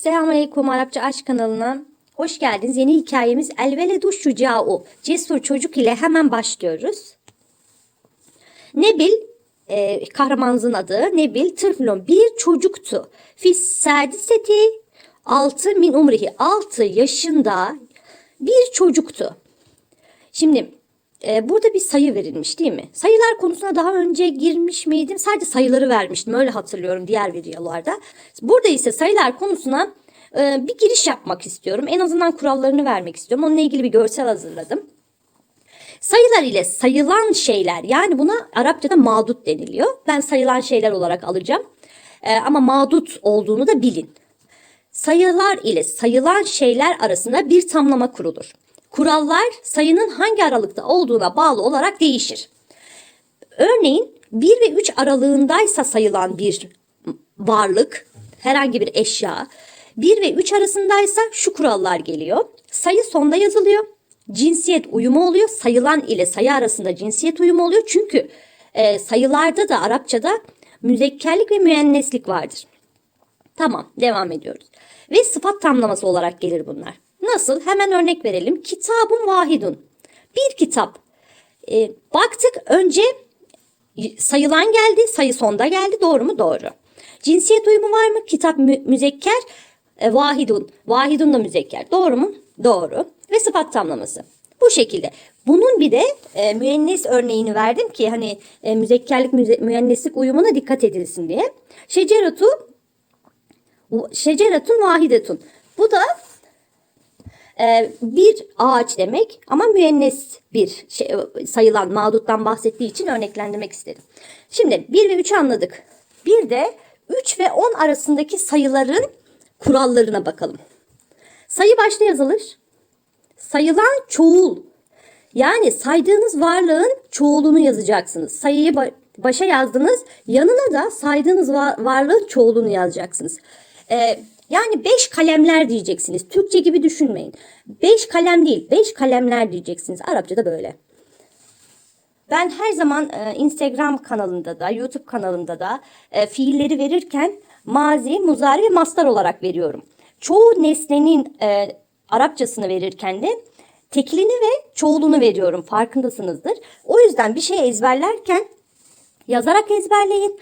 Selamünaleyküm Arapça Aşk kanalına. Hoş geldiniz. Yeni hikayemiz Elveledu Şuca'u. Cesur çocuk ile hemen başlıyoruz. Nebil, e, kahramanımızın adı Nebil Tırflon bir çocuktu. Fis sadiseti 6 min umrihi 6 yaşında bir çocuktu. Şimdi e, burada bir sayı verilmiş değil mi? Sayılar konusuna daha önce girmiş miydim? Sadece sayıları vermiştim öyle hatırlıyorum diğer videolarda. Burada ise sayılar konusuna e, bir giriş yapmak istiyorum. En azından kurallarını vermek istiyorum. Onunla ilgili bir görsel hazırladım. Sayılar ile sayılan şeyler yani buna Arapçada mağdut deniliyor. Ben sayılan şeyler olarak alacağım. E, ama mağdut olduğunu da bilin. Sayılar ile sayılan şeyler arasında bir tamlama kurulur. Kurallar sayının hangi aralıkta olduğuna bağlı olarak değişir. Örneğin 1 ve 3 aralığındaysa sayılan bir varlık, herhangi bir eşya, 1 ve 3 arasındaysa şu kurallar geliyor. Sayı sonda yazılıyor. Cinsiyet uyumu oluyor. Sayılan ile sayı arasında cinsiyet uyumu oluyor. Çünkü e, sayılarda da Arapçada müzekkerlik ve müenneslik vardır. Tamam, devam ediyoruz. Ve sıfat tamlaması olarak gelir bunlar. Nasıl? Hemen örnek verelim. Kitabun vahidun. Bir kitap. E, baktık önce sayılan geldi, sayı sonda geldi. Doğru mu? Doğru. Cinsiyet uyumu var mı? Kitap mü- müzekker, e, vahidun. Vahidun da müzekker. Doğru mu? Doğru. Ve sıfat tamlaması. Bu şekilde. Bunun bir de e, müennes örneğini verdim ki hani e, müzekkerlik müze- müenneslik uyumuna dikkat edilsin diye. Şeceretu şeceretun vahidetun. Bu da e, bir ağaç demek ama müennes bir şey, sayılan mağduttan bahsettiği için örneklendirmek istedim. Şimdi 1 ve 3'ü anladık. Bir de 3 ve 10 arasındaki sayıların kurallarına bakalım. Sayı başta yazılır. Sayılan çoğul. Yani saydığınız varlığın çoğulunu yazacaksınız. Sayıyı ba- başa yazdınız. Yanına da saydığınız va- varlığın çoğulunu yazacaksınız. Ee, yani beş kalemler diyeceksiniz. Türkçe gibi düşünmeyin. Beş kalem değil, beş kalemler diyeceksiniz. Arapçada böyle. Ben her zaman e, Instagram kanalında da, YouTube kanalında da e, fiilleri verirken mazi, muzari ve mastar olarak veriyorum. Çoğu nesnenin e, Arapçasını verirken de tekilini ve çoğulunu veriyorum. Farkındasınızdır. O yüzden bir şey ezberlerken yazarak ezberleyin.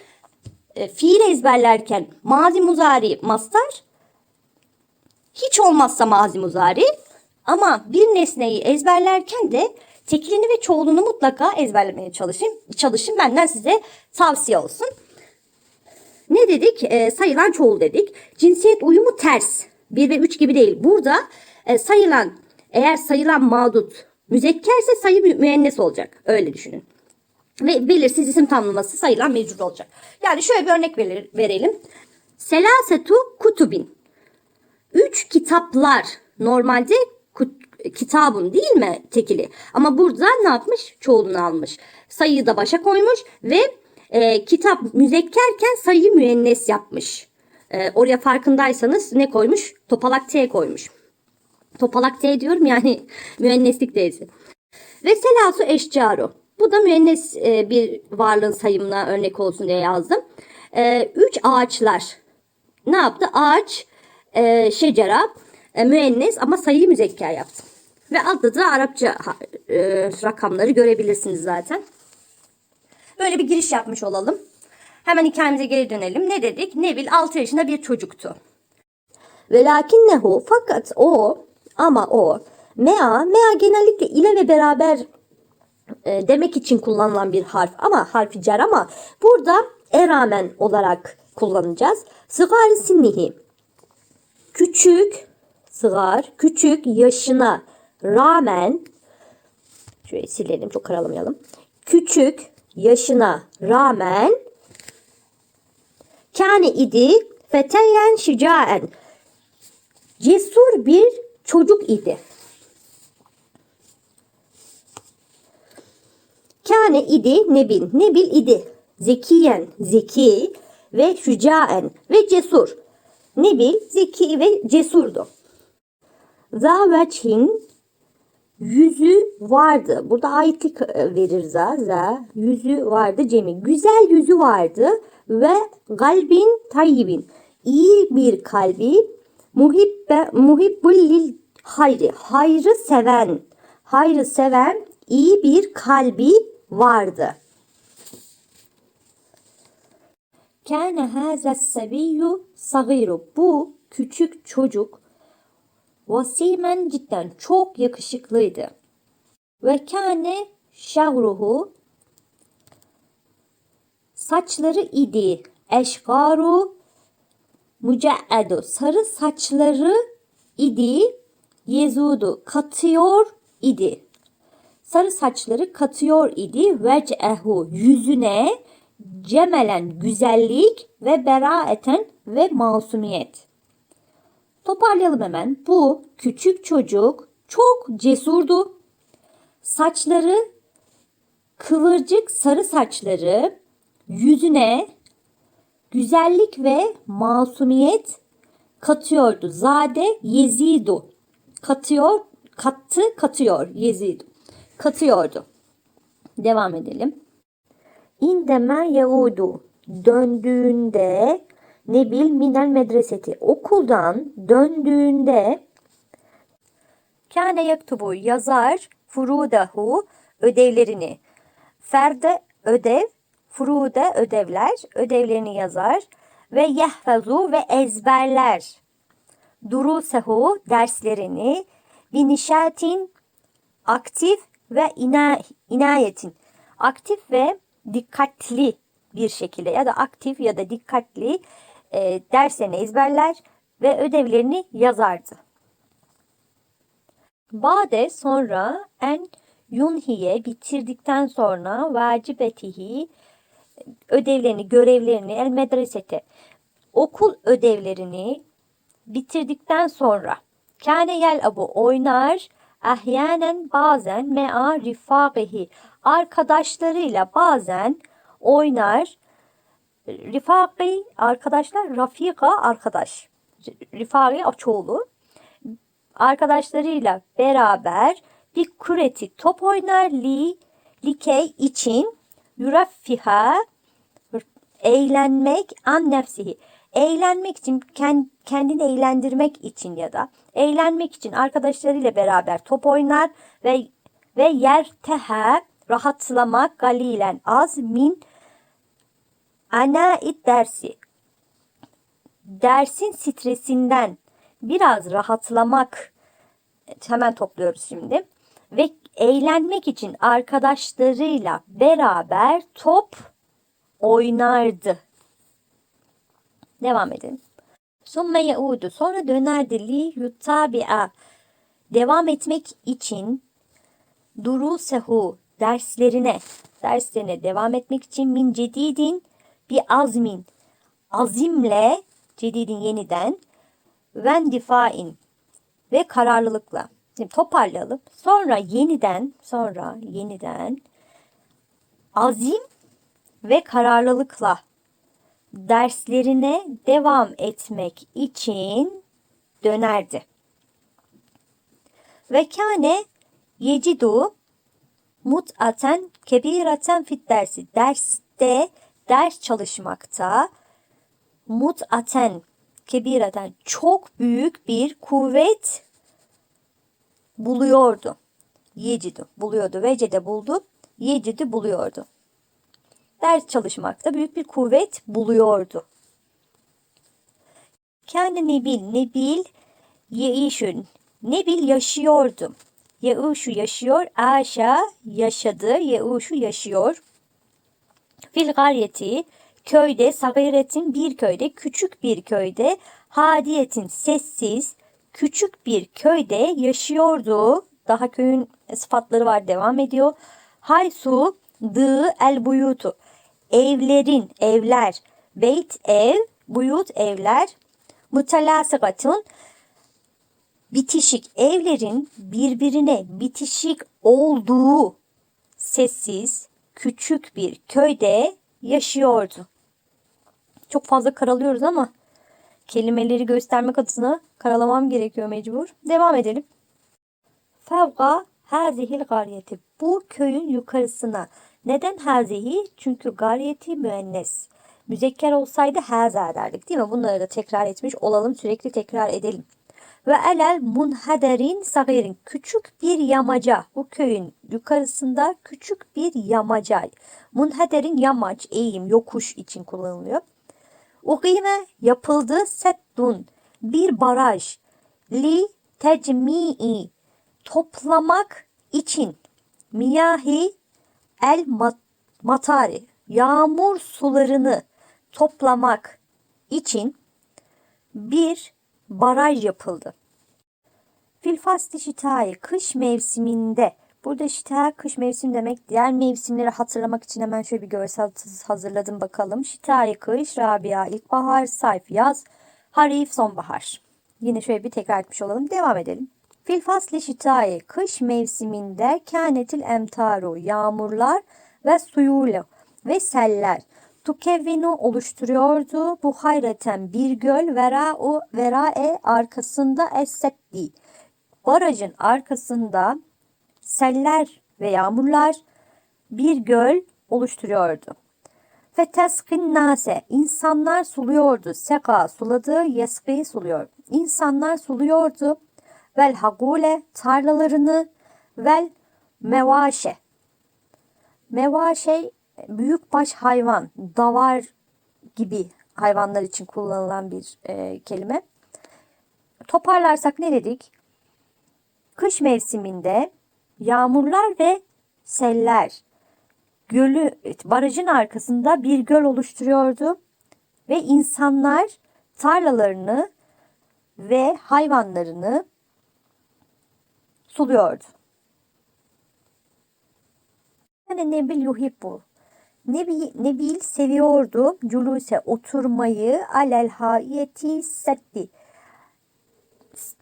E, fiil ezberlerken mazi, muzari, mastar hiç olmazsa mazi muzari ama bir nesneyi ezberlerken de tekilini ve çoğulunu mutlaka ezberlemeye çalışın. Çalışın benden size tavsiye olsun. Ne dedik? E, sayılan çoğul dedik. Cinsiyet uyumu ters. 1 ve 3 gibi değil. Burada e, sayılan eğer sayılan mağdut müzekkerse sayı mü- müennes olacak. Öyle düşünün. Ve belirsiz isim tamlaması sayılan mecrur olacak. Yani şöyle bir örnek verelim. Selasetu kutubin. Üç kitaplar normalde kitabın değil mi tekili? Ama burada ne yapmış? Çoğulunu almış. Sayıyı da başa koymuş ve e, kitap müzekkerken sayıyı müennes yapmış. E, oraya farkındaysanız ne koymuş? Topalak T koymuş. Topalak T diyorum yani müenneslik T'si. Ve selasu eşcaru. Bu da müennes e, bir varlığın sayımına örnek olsun diye yazdım. E, üç ağaçlar. Ne yaptı? Ağaç, e, şecera, e, müennes ama sayıyı müzekker yaptım. Ve altta da Arapça e, rakamları görebilirsiniz zaten. Böyle bir giriş yapmış olalım. Hemen hikayemize geri dönelim. Ne dedik? Nevil 6 yaşında bir çocuktu. Ve lakinnehu fakat o ama o mea mea genellikle ile ve beraber e, demek için kullanılan bir harf ama harfi cer ama burada eramen olarak kullanacağız. Sıgar sinnihi küçük sıgar küçük yaşına rağmen şöyle silelim çok karalamayalım. Küçük yaşına rağmen kâne idi feteyen şicaen cesur bir çocuk idi. Kâne idi Nebil. Nebil idi. Zekiyen, zeki ve şücaen ve cesur. Nebil zeki ve cesurdu. Za veçhin yüzü vardı. Burada aitlik e, verir za. Za yüzü vardı cemi. Güzel yüzü vardı ve kalbin tayyibin. iyi bir kalbi Muhibbe, muhibbul lil hayri. Hayrı seven. Hayrı seven iyi bir kalbi vardı. Kâne hâzes sebiyyü sagiru. Bu küçük çocuk vasimen cidden çok yakışıklıydı. Ve kâne şavruhu saçları idi. Eşgaru müceedu sarı saçları idi. Yezudu katıyor idi. Sarı saçları katıyor idi. Vecehu yüzüne cemelen güzellik ve beraeten ve masumiyet. Toparlayalım hemen. Bu küçük çocuk çok cesurdu. Saçları kıvırcık sarı saçları yüzüne güzellik ve masumiyet katıyordu. Zade Yezidu. Katıyor, kattı, katıyor Yezidu. Katıyordu. Devam edelim. İndeme yaudu. Döndüğünde Nebil minel medreseti. Okuldan döndüğünde Kâne yaktubu yazar furudahu ödevlerini. Ferde ödev, furude ödevler, ödevlerini yazar ve yehfazu ve ezberler. Durusehu derslerini binişatin aktif ve ina, inayetin aktif ve dikkatli bir şekilde ya da aktif ya da dikkatli e, derslerini ezberler ve ödevlerini yazardı. Bade sonra en yunhiye bitirdikten sonra vacibetihi ödevlerini, görevlerini el medresete okul ödevlerini bitirdikten sonra kâne yel abu oynar ahyanen bazen mea rifaqihi arkadaşlarıyla bazen oynar. Rifaki arkadaşlar rafika arkadaş. Rifaki çoğulu. Arkadaşlarıyla beraber bir kureti top oynar li likey için. Yuraffiha eğlenmek an nefsihi eğlenmek için kendini eğlendirmek için ya da eğlenmek için arkadaşlarıyla beraber top oynar ve ve yer teha rahatlamak galilen az min ana it dersi dersin stresinden biraz rahatlamak hemen topluyoruz şimdi ve eğlenmek için arkadaşlarıyla beraber top oynardı. Devam edelim. Sümme yaudu sonra dönerdi li yuttabi'a devam etmek için durusehu derslerine derslerine devam etmek için min cedidin bir azmin azimle cedidin yeniden vendifain ve kararlılıkla. Şimdi toparlayalım. Sonra yeniden sonra yeniden azim ve kararlılıkla derslerine devam etmek için dönerdi. Ve kâne yecidu mut'aten kebiraten fit dersi. Derste, ders çalışmakta mut'aten kebiraten çok büyük bir kuvvet buluyordu. Yecidu buluyordu. Vecede buldu. Yecidu buluyordu. Ders çalışmakta büyük bir kuvvet buluyordu. Kendi Nebil, Nebil yeişün. Nebil yaşıyordu. Yeuşu yaşıyor, Aşa yaşadı, Yeuşu yaşıyor. Fil garyeti, köyde, sagiretin bir köyde, küçük bir köyde, hadiyetin sessiz, küçük bir köyde yaşıyordu. Daha köyün sıfatları var devam ediyor. Haysu dı el buyutu. Evlerin, evler. Beyt ev, buyut evler. Mutalasıgatun bitişik evlerin birbirine bitişik olduğu sessiz küçük bir köyde yaşıyordu. Çok fazla karalıyoruz ama kelimeleri göstermek adına karalamam gerekiyor mecbur. Devam edelim. Fevga hazihil garyeti. Bu köyün yukarısına. Neden hazihi? Çünkü garyeti müennes. Müzekker olsaydı haza derdik değil mi? Bunları da tekrar etmiş olalım. Sürekli tekrar edelim. Ve elel munhaderin sagirin. Küçük bir yamaca. Bu köyün yukarısında küçük bir yamaca. Munhaderin yamaç, eğim, yokuş için kullanılıyor. Ukime yapıldı seddun. Bir baraj. Li tecmi'i. Toplamak için. Miyahi el mat- matari. Yağmur sularını toplamak için bir baraj yapıldı. Filfasli şitayı kış mevsiminde burada şita kış mevsim demek diğer mevsimleri hatırlamak için hemen şöyle bir görsel hazırladım bakalım. Şitayı kış, Rabia ilkbahar, Sayf yaz, Harif sonbahar. Yine şöyle bir tekrar etmiş olalım. Devam edelim. Filfasli şitayı kış mevsiminde kânetil emtaru yağmurlar ve suyulu ve seller tukevvinu oluşturuyordu. Bu hayreten bir göl vera o verae arkasında essetti. Barajın arkasında seller ve yağmurlar bir göl oluşturuyordu. Feteskin nase insanlar suluyordu. Seka suladı, yesfi suluyor. İnsanlar suluyordu. Vel hagule tarlalarını vel mevaşe. Mevaşe büyükbaş hayvan, davar gibi hayvanlar için kullanılan bir e, kelime. Toparlarsak ne dedik? Kış mevsiminde yağmurlar ve seller gölü barajın arkasında bir göl oluşturuyordu ve insanlar tarlalarını ve hayvanlarını suluyordu. Yani Nebil yuhibbu. Nebi, Nebil seviyordu culuse oturmayı alel haiyeti setti.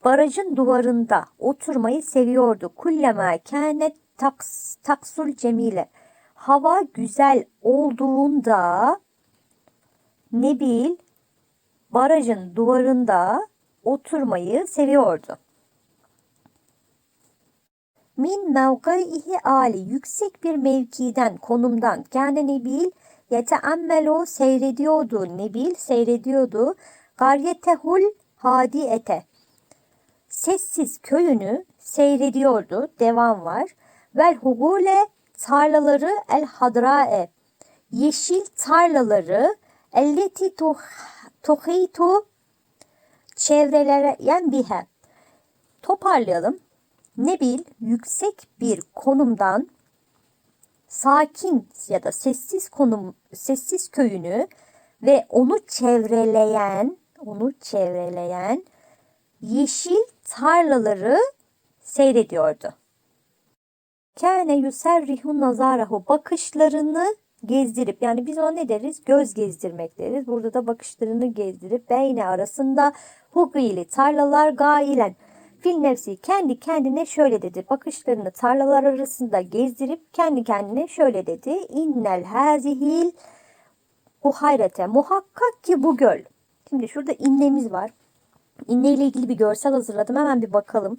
Barajın duvarında oturmayı seviyordu. Kullema kânet taks, taksul cemile. Hava güzel olduğunda Nebil barajın duvarında oturmayı seviyordu. Min mevkaihi ali yüksek bir mevkiden, konumdan. Kâne Nebil yeteammelu seyrediyordu. Nebil seyrediyordu. Garyetehul hadiyete. Sessiz köyünü seyrediyordu. Devam var. Vel hugule tarlaları el hadrae. Yeşil tarlaları elleti tuhitu çevreleyen bihe. Toparlayalım. Nebil yüksek bir konumdan sakin ya da sessiz konum sessiz köyünü ve onu çevreleyen onu çevreleyen yeşil tarlaları seyrediyordu. Kâne yuserrihu nazarahu bakışlarını gezdirip yani biz ona ne deriz? Göz gezdirmek deriz. Burada da bakışlarını gezdirip beyne arasında hugili tarlalar gailen Fil nefsi kendi kendine şöyle dedi. Bakışlarını tarlalar arasında gezdirip kendi kendine şöyle dedi. İnnel hazihil bu hayrete muhakkak ki bu göl. Şimdi şurada innemiz var. İnne ile ilgili bir görsel hazırladım. Hemen bir bakalım.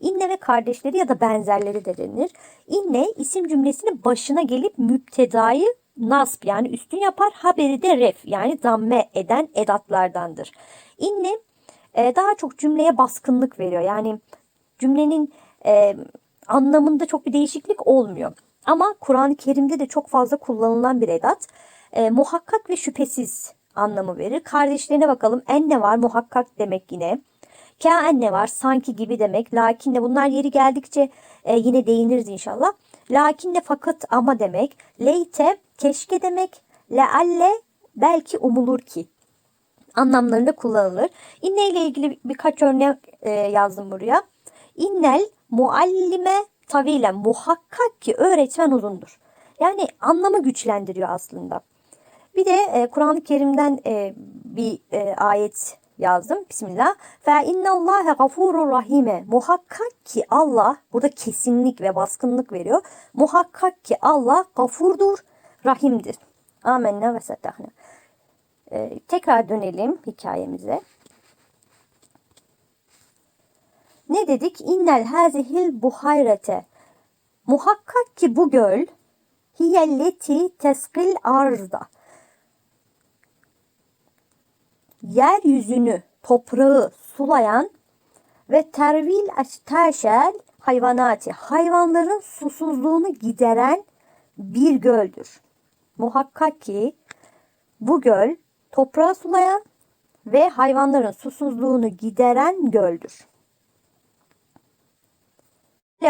İnne ve kardeşleri ya da benzerleri de denir. İnne isim cümlesinin başına gelip müptedayı nasb yani üstün yapar. Haberi de ref yani zamme eden edatlardandır. İnne e, daha çok cümleye baskınlık veriyor. Yani cümlenin e, anlamında çok bir değişiklik olmuyor. Ama Kur'an-ı Kerim'de de çok fazla kullanılan bir edat. E, muhakkak ve şüphesiz anlamı verir. Kardeşlerine bakalım. Enne var muhakkak demek yine. Ka enne var sanki gibi demek. Lakin de bunlar yeri geldikçe e, yine değiniriz inşallah. Lakin de fakat ama demek. Leyte keşke demek. Lealle belki umulur ki anlamlarında kullanılır. İnne ile ilgili birkaç örnek e, yazdım buraya. İnnel muallime tavilen muhakkak ki öğretmen uzundur. Yani anlamı güçlendiriyor aslında. Bir de e, Kur'an-ı Kerim'den e, bir e, ayet yazdım. Bismillah. Fe innallâhe gafurur rahime. Muhakkak ki Allah, burada kesinlik ve baskınlık veriyor. Muhakkak ki Allah gafurdur, rahimdir. Amenna ve settahna. Ee, tekrar dönelim hikayemize. Ne dedik? İnnel hazihil buhayrete. Muhakkak ki bu göl hiyelleti teskil arzda. yeryüzünü, toprağı sulayan ve tervil teşel hayvanati, hayvanların susuzluğunu gideren bir göldür. Muhakkak ki bu göl toprağı sulayan ve hayvanların susuzluğunu gideren göldür.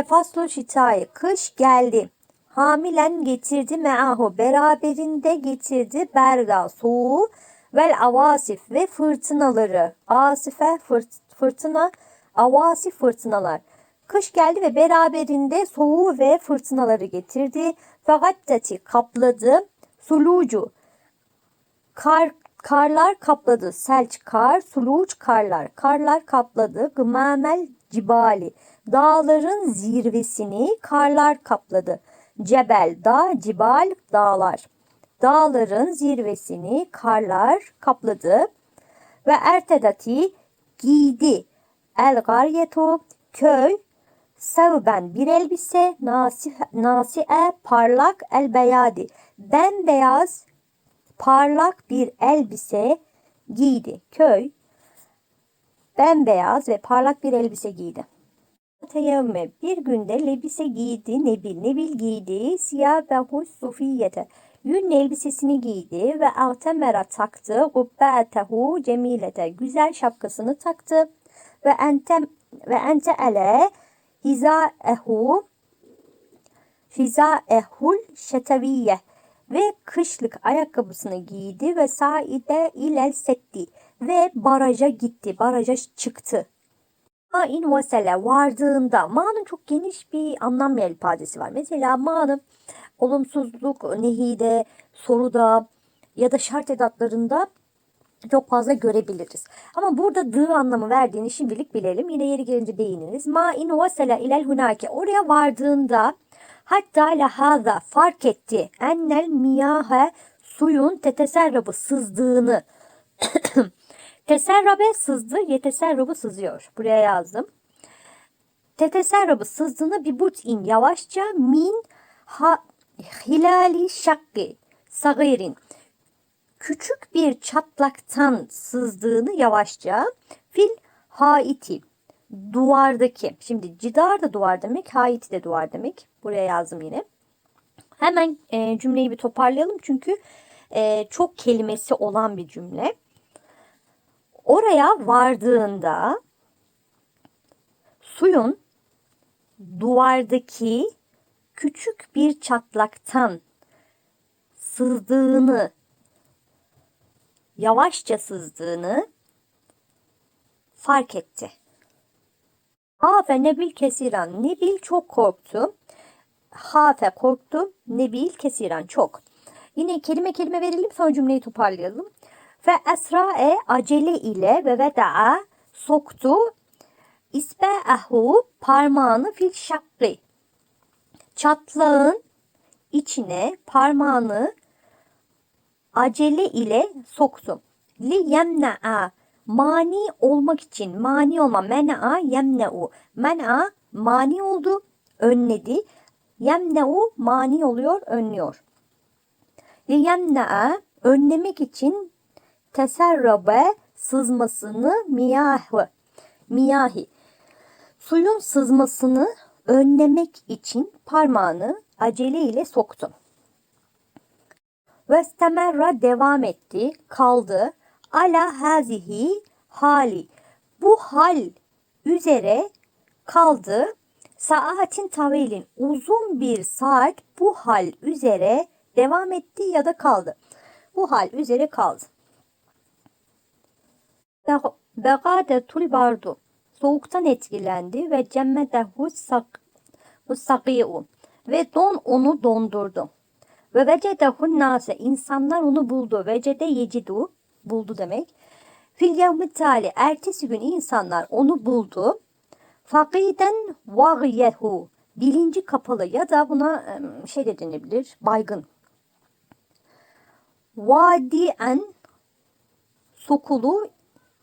Faslu şitayı kış geldi. Hamilen getirdi meahu beraberinde getirdi berga soğuğu vel avasif ve fırtınaları. Asife fırt, fırtına, avasif fırtınalar. Kış geldi ve beraberinde soğuğu ve fırtınaları getirdi. Fagattati kapladı. Sulucu kar karlar kapladı. Selç kar, suluç karlar. Karlar kapladı. Gımamel cibali. Dağların zirvesini karlar kapladı. Cebel dağ, cibal dağlar. Dağların zirvesini karlar kapladı. Ve ertedati giydi. El garyetu köy sevben bir elbise nasi'e parlak el beyadi bembeyaz parlak bir elbise giydi. Köy bembeyaz ve parlak bir elbise giydi. Teyemme bir günde lebise giydi Nebil. Nebil giydi siyah ve hus sufiyete. Yün elbisesini giydi ve altemera taktı. Gubbetehu cemilete. Güzel şapkasını taktı. Ve ente ve ente ele hizaehu hizaehul şeteviye ve kışlık ayakkabısını giydi ve saide ilel setti ve baraja gitti. Baraja çıktı. Ma'in vasele vardığında ma'nın çok geniş bir anlam yelpazesi var. Mesela ma'nın olumsuzluk nehide, soruda ya da şart edatlarında çok fazla görebiliriz. Ama burada dı anlamı verdiğini şimdilik bilelim. Yine yeri gelince değiniriz. Ma in vasela ilel hunake. Oraya vardığında hatta lahaza fark etti. Ennel miyahe suyun teteserrabı sızdığını. Teserrabe sızdı, yeteserrabı sızıyor. Buraya yazdım. Teteserrabı sızdığını bir in yavaşça min ha hilali şakki sagirin küçük bir çatlaktan sızdığını yavaşça fil haiti duvardaki şimdi cidar da duvar demek haiti de duvar demek. Buraya yazdım yine. Hemen e, cümleyi bir toparlayalım çünkü e, çok kelimesi olan bir cümle. Oraya vardığında suyun duvardaki küçük bir çatlaktan sızdığını yavaşça sızdığını fark etti. Hafe Nebil kesiran. Nebil çok korktu. Hafe korktu. Nebil kesiran çok. Yine kelime kelime verelim sonra cümleyi toparlayalım. Fe esra'e acele ile ve veda'a soktu isbe'ahu parmağını fil şakri. Çatlağın içine parmağını acele ile soktu. Li yemna'a mani olmak için mani olma men'a yemne'u men'a mani oldu önledi yemne'u mani oluyor önlüyor. Li yemna'a önlemek için teserrabe sızmasını miyahı miyahi suyun sızmasını önlemek için parmağını acele ile soktu. Ve stemerra devam etti, kaldı. Ala hazihi hali. Bu hal üzere kaldı. Saatin tavilin uzun bir saat bu hal üzere devam etti ya da kaldı. Bu hal üzere kaldı. Begadetul bardu. Soğuktan etkilendi ve cemmedehu saki'u. Ve don onu dondurdu. Ve vecedehun nase insanlar onu buldu. Vecede yecidu buldu demek. Fil yevmi tali ertesi gün insanlar onu buldu. Fakiden vagyehu bilinci kapalı ya da buna şey de denebilir baygın. Vadien sokulu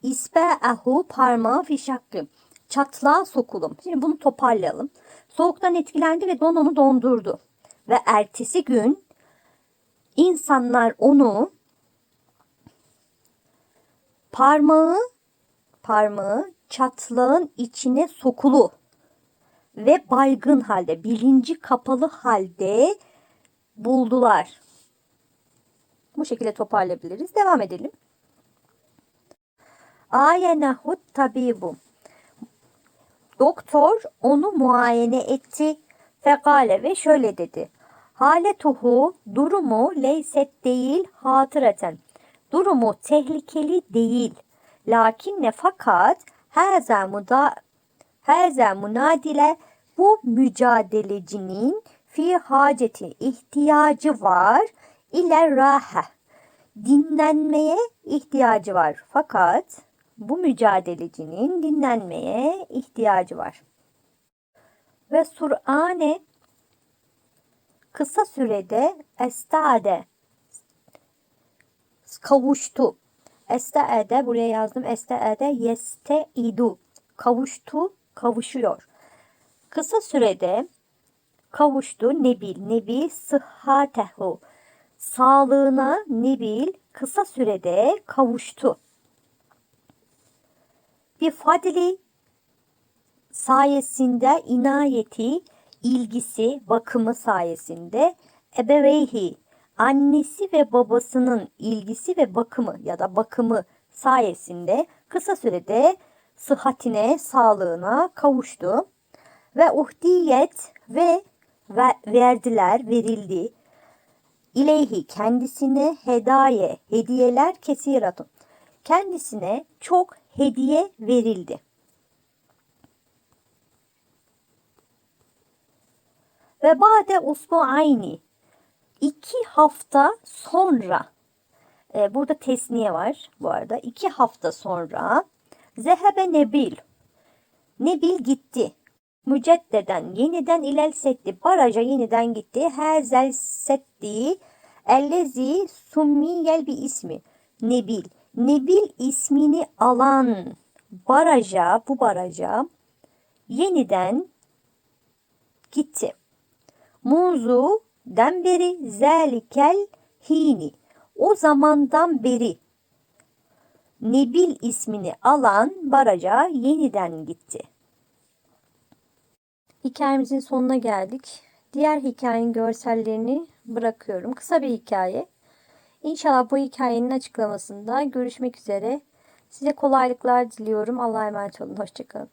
isbe'ehu parmağı fişaklı. Çatlağa sokulum. Şimdi bunu toparlayalım. Soğuktan etkilendi ve don onu dondurdu. Ve ertesi gün insanlar onu Parmağı parmağı çatlağın içine sokulu ve baygın halde, bilinci kapalı halde buldular. Bu şekilde toparlayabiliriz. Devam edelim. Ayenehut tabibu. Doktor onu muayene etti. Fekale ve şöyle dedi. Haletuhu durumu leyset değil hatıreten. Durumu tehlikeli değil. Lakinne fakat haza muda haza munadile bu mücadelecinin fi haceti ihtiyacı var ile raha dinlenmeye ihtiyacı var. Fakat bu mücadelecinin dinlenmeye ihtiyacı var. Ve surane kısa sürede estade kavuştu. Este'ede buraya yazdım. Este'ede yeste idu. Kavuştu, kavuşuyor. Kısa sürede kavuştu Nebil. Nebil sıhhatehu. Sağlığına Nebil kısa sürede kavuştu. Bir fadli sayesinde inayeti, ilgisi, bakımı sayesinde ebeveyhi annesi ve babasının ilgisi ve bakımı ya da bakımı sayesinde kısa sürede sıhhatine, sağlığına kavuştu. Ve uhdiyet ve verdiler, verildi. İleyhi kendisine hedaye, hediyeler kesiratun. Kendisine çok hediye verildi. Ve bade usbu ayni iki hafta sonra e, burada tesniye var bu arada. İki hafta sonra zehebe nebil nebil gitti. Müceddeden yeniden ilel setti baraja yeniden gitti. Hezel setti ellezi summiyel bir ismi nebil. Nebil ismini alan baraja bu baraja yeniden gitti. Munzu den beri zelikel hini. O zamandan beri Nebil ismini alan baraja yeniden gitti. Hikayemizin sonuna geldik. Diğer hikayenin görsellerini bırakıyorum. Kısa bir hikaye. İnşallah bu hikayenin açıklamasında görüşmek üzere. Size kolaylıklar diliyorum. Allah'a emanet olun. Hoşçakalın.